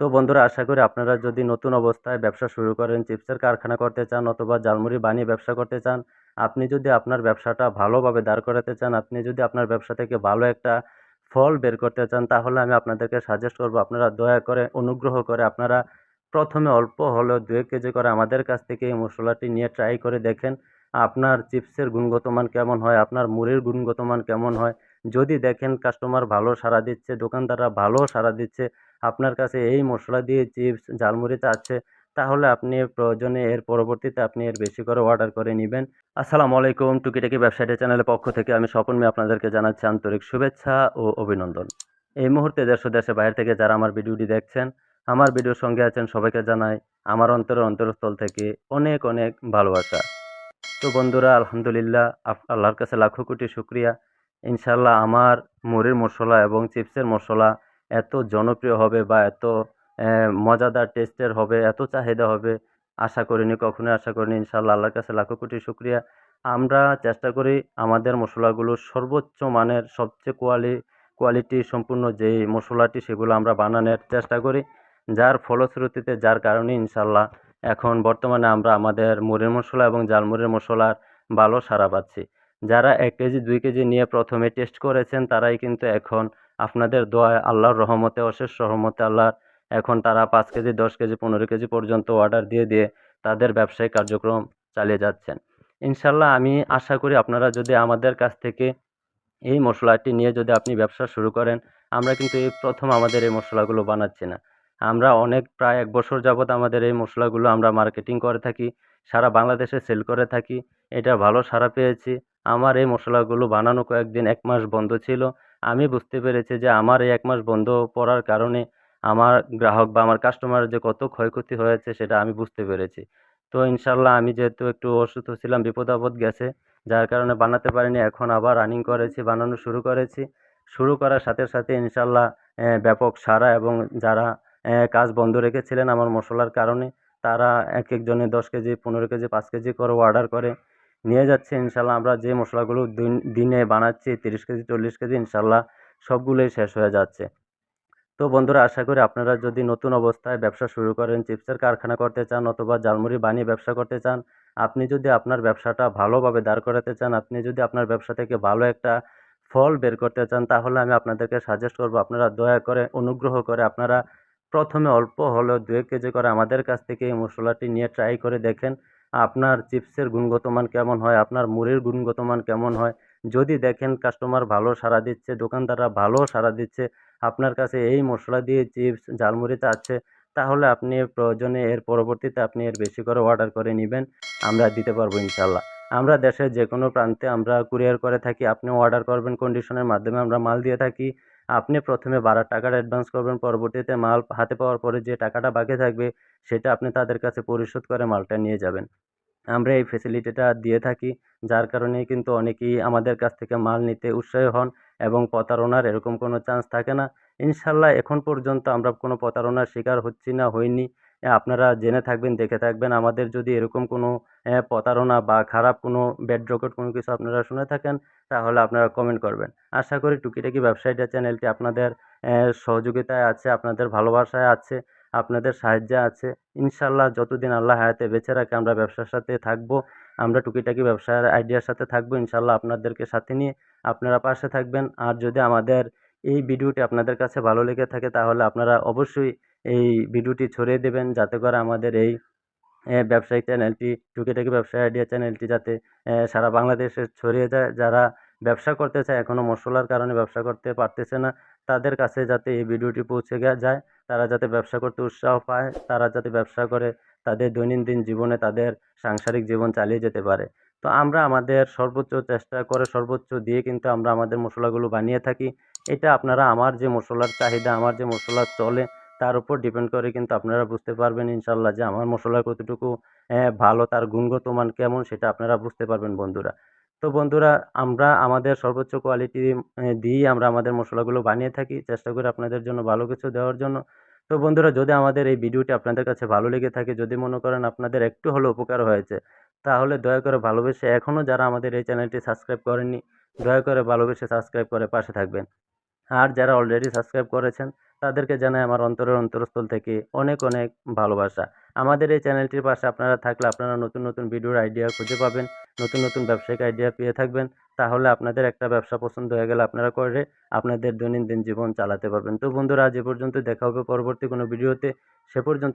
তো বন্ধুরা, আশা করি আপনারা যদি নতুন অবস্থায় ব্যবসা শুরু করেন, চিপসের কারখানা করতে চান অথবা ঝালমুড়ি বানিয়ে ব্যবসা করতে চান, আপনি যদি আপনার ব্যবসাটা ভালোভাবে দাঁড় করাতে চান, আপনি যদি আপনার ব্যবসা থেকে ভালো একটা ফল বের করতে চান, তাহলে আমি আপনাদেরকে সাজেস্ট করব, আপনারা দয়া করে, অনুগ্রহ করে আপনারা প্রথমে অল্প হলেও দু এক কেজি করে আমাদের কাছ থেকে এই মশলাটি নিয়ে ট্রাই করে দেখেন, আপনার চিপসের গুণগত মান কেমন হয়, আপনার মুড়ির গুণগত মান কেমন হয়। যদি দেখেন কাস্টমার ভালো সাড়া দিচ্ছে, দোকানদাররা ভালো সাড়া দিচ্ছে আপনার কাছে এই মশলা দিয়ে চিপস, ঝালমুড়ি আছে, তাহলে আপনি প্রয়োজনে এর পরবর্তীতে আপনি এর বেশি করে অর্ডার করে নেবেন। আসসালামু আলাইকুম, টুকিটাকি ব্যবসায়ী চ্যানেলের পক্ষ থেকে আমি স্বপন মিয়া আপনাদেরকে জানাচ্ছি আন্তরিক শুভেচ্ছা ও অভিনন্দন। এই মুহূর্তে দেশ ও দেশের বাইরে থেকে যারা আমার ভিডিওটি দেখছেন, আমার ভিডিওর সঙ্গে আছেন সবাইকে জানাই আমার অন্তরের অন্তরস্থল থেকে অনেক অনেক ভালোবাসা। তো বন্ধুরা, আলহামদুলিল্লাহ আল্লাহর কাছে লাখো কোটি শুক্রিয়া। ইনশাল্লাহ আমার মুড়ির মশলা এবং চিপসের মশলা এত জনপ্রিয় হবে বা এত মজাদার টেস্টের হবে, এত চাহিদা হবে, আশা করিনি, কখনোই আশা করিনি। ইনশাল্লাহ আল্লাহর কাছে লাখো কোটি শুক্রিয়া। আমরা চেষ্টা করি আমাদের মশলাগুলো সর্বোচ্চ মানের, সবচেয়ে কোয়ালি, কোয়ালিটি সম্পূর্ণ যেই মশলাটি সেগুলো আমরা বানানোর চেষ্টা করি। যার ফলশ্রুতিতে, যার কারণে ইনশাল্লাহ এখন বর্তমানে আমরা আমাদের মুড়ির মশলা এবং ঝালমুড়ির মশলার ভালো সারা পাচ্ছি। যারা এক কেজি, দুই কেজি নিয়ে প্রথমে টেস্ট করেছেন, তারাই কিন্তু এখন আপনাদের দোয়ায় আল্লাহর রহমতে, অশেষ রহমতে আল্লাহর এখন তারা পাঁচ কেজি, দশ কেজি, পনেরো কেজি পর্যন্ত অর্ডার দিয়ে দিয়ে তাদের ব্যবসায়িক কার্যক্রম চালিয়ে যাচ্ছেন। ইনশাল্লাহ আমি আশা করি আপনারা যদি আমাদের কাছ থেকে এই মশলাটি নিয়ে যদি আপনি ব্যবসা শুরু করেন, আমরা কিন্তু এই প্রথম আমাদের এই মশলাগুলো বানাচ্ছি না। আমরা অনেক প্রায় এক বছর যাবৎ আমাদের এই মশলাগুলো আমরা মার্কেটিং করে থাকি, সারা বাংলাদেশে সেল করে থাকি। এটা ভালো সাড়া পেয়েছি। আমার এই মশলাগুলো বানানো কয়েকদিন, এক মাস বন্ধ ছিল। আমি বুঝতে পেরেছি যে আমার এই এক মাস বন্ধ পড়ার কারণে আমার গ্রাহক বা আমার কাস্টমারের যে কত ক্ষয়ক্ষতি হয়েছে সেটা আমি বুঝতে পেরেছি। তো ইনশাল্লাহ আমি যেহেতু একটু অসুস্থ ছিলাম বিপদ আপদ গেছে, যার কারণে বানাতে পারিনি, এখন আবার রানিং করেছি, বানানো শুরু করেছি। শুরু করার সাথে সাথে ইনশাল্লাহ ব্যাপক সারা এবং যারা কাজ বন্ধ রেখেছিলেন আমার মশলার কারণে, তারা এক একজনে দশ কেজি, পনেরো কেজি, পাঁচ কেজি করে অর্ডার করে নিয়ে যাচ্ছে, ইনশাল্লাহ আমরা যে মশলাগুলো দিন বানাচ্ছি, তিরিশ কেজি, চল্লিশ কেজি, ইনশাল্লাহ সবগুলোই শেষ হয়ে যাচ্ছে। তো বন্ধুরা, আশা করি আপনারা যদি নতুন অবস্থায় ব্যবসা শুরু করেন, চিপসের কারখানা করতে চান অথবা ঝালমুড়ি বানিয়ে ব্যবসা করতে চান, আপনি যদি আপনার ব্যবসাটা ভালোভাবে দাঁড় করাতে চান, আপনি যদি আপনার ব্যবসা থেকে ভালো একটা ফল বের করতে চান, তাহলে আমি আপনাদেরকে সাজেস্ট করব, আপনারা দয়া করে, অনুগ্রহ করে আপনারা প্রথমে অল্প হলেও দু এক কেজি করে আমাদের কাছ থেকে এই মশলাটি নিয়ে ট্রাই করে দেখেন। আপনার চিপসের গুণগত মান কেমন হয়? আপনার মুড়ির গুণগত মান কেমন হয়? যদি দেখেন কাস্টমার ভালো সাড়া দিচ্ছে, দোকানদাররা ভালো সাড়া দিচ্ছে, আপনার কাছে এই মশলা দিয়ে চিপস ঝালমুড়ি চাচ্ছে তাহলে আপনি প্রয়োজনে এর পরবর্তীতে আপনি এর বেশি করে অর্ডার করে নেবেন, আমরা দিতে পারব ইনশাল্লাহ আমরা দেশের যে কোনো প্রান্তে আমরা কুরিয়ার করে থাকি, আপনিও অর্ডার করবেন কন্ডিশনের মাধ্যমে আমরা মাল দিয়ে থাকি। আপনি প্রথমে বারো টাকার অ্যাডভান্স করবেন, পরবর্তীতে মাল হাতে পাওয়ার পরে যে টাকাটা বাকি থাকবে, সেটা আপনি তাদের কাছে পরিশোধ করে মালটা নিয়ে যাবেন। আমরা এই ফেসিলিটিটা দিয়ে থাকি, যার কারণে কিন্তু অনেকেই আমাদের কাছ থেকে মাল নিতে উৎসাহী হন এবং প্রতারণার এরকম কোনো চান্স থাকে না। ইনশাল্লাহ এখন পর্যন্ত আমরা কোনো প্রতারণার শিকার হচ্ছি না, হইনি। আপনারা জেনে থাকবেন, দেখে থাকবেন। আমাদের যদি এরকম কোনো প্রতারণা বা খারাপ কোনো ব্যাড রেকর্ড কোনো কিছু আপনারা শুনে থাকেন, তাহলে আপনারা কমেন্ট করবেন। আশা করি টুকিটাকি ব্যবসায়ীটা চ্যানেলটি আপনাদের সহযোগিতায় আছে, আপনাদের ভালোবাসায় আছে, আপনাদের সাহায্যে আছে। ইনশাল্লাহ যতদিন আল্লাহ হায়াতে বেঁচে রাখে, আমরা ব্যবসার সাথে থাকব, আমরা টুকিটাকি ব্যবসার আইডিয়ার সাথে থাকব। ইনশাল্লাহ আপনাদেরকে সাথে নিয়ে আপনারা পাশে থাকবেন। আর যদি আমাদের এই ভিডিওটি আপনাদের কাছে ভালো লেগে থাকে, তাহলে আপনারা অবশ্যই এই ভিডিওটি ছড়িয়ে দেবেন যাতে করে আমাদের এই ব্যবসায়িক চ্যানেলটি টুকিটাকি ব্যবসায় আইডিয়া চ্যানেলটি যাতে সারা বাংলাদেশে ছড়িয়ে যায়। যারা ব্যবসা করতে চায় এখনও মশলার কারণে ব্যবসা করতে পারতেছে না, তাদের কাছে যাতে এই ভিডিওটি পৌঁছে যায়। তারা যাতে ব্যবসা করতে উৎসাহ পায়, তারা যাতে ব্যবসা করে, তাদের দৈনন্দিন জীবনে তাদের সাংসারিক জীবন চালিয়ে যেতে পারে। তো আমরা আমাদের সর্বোচ্চ চেষ্টা করে, সর্বোচ্চ দিয়ে কিন্তু আমরা আমাদের মশলাগুলো বানিয়ে থাকি। এটা আপনারা, আমার যে মশলার চাহিদা, আমার যে মশলা চলে তার উপর ডিপেন্ড করে কিন্তু আপনারা বুঝতে পারবেন ইনশাল্লাহ যে আমার মশলা কতটুকু ভালো, তার গুণগত মান কেমন সেটা আপনারা বুঝতে পারবেন বন্ধুরা। তো বন্ধুরা, আমরা আমাদের সর্বোচ্চ কোয়ালিটি দিয়েই আমরা আমাদের মশলাগুলো বানিয়ে থাকি। চেষ্টা করি আপনাদের জন্য ভালো কিছু দেওয়ার জন্য। তো বন্ধুরা, যদি আমাদের এই ভিডিওটি আপনাদের কাছে ভালো লেগে থাকে, যদি মনে করেন আপনাদের একটু হলেও উপকার হয়েছে, তাহলে দয়া করে ভালোবেসে এখনও যারা আমাদের এই চ্যানেলটি সাবস্ক্রাইব করেননি, দয়া করে ভালোবেসে সাবস্ক্রাইব করে পাশে থাকবেন। আর যারা অলরেডি সাবস্ক্রাইব করেছেন তাদেরকে জানাই আমার অন্তরের অন্তরস্থল থেকে অনেক অনেক ভালোবাসা। আমাদের এই চ্যানেলটির পাশে আপনারা থাকলে আপনারা নতুন নতুন ভিডিওর আইডিয়া খুঁজে পাবেন, নতুন নতুন ব্যবসায়িক আইডিয়া পেয়ে থাকবেন। তাহলে আপনাদের একটা ব্যবসা পছন্দ হয়ে গেলে আপনারা করে আপনাদের দৈনন্দিন জীবন চালাতে পারবেন। তো বন্ধুরা, আজ এ পর্যন্ত দেখা হবে পরবর্তী কোনো ভিডিওতে। সে পর্যন্ত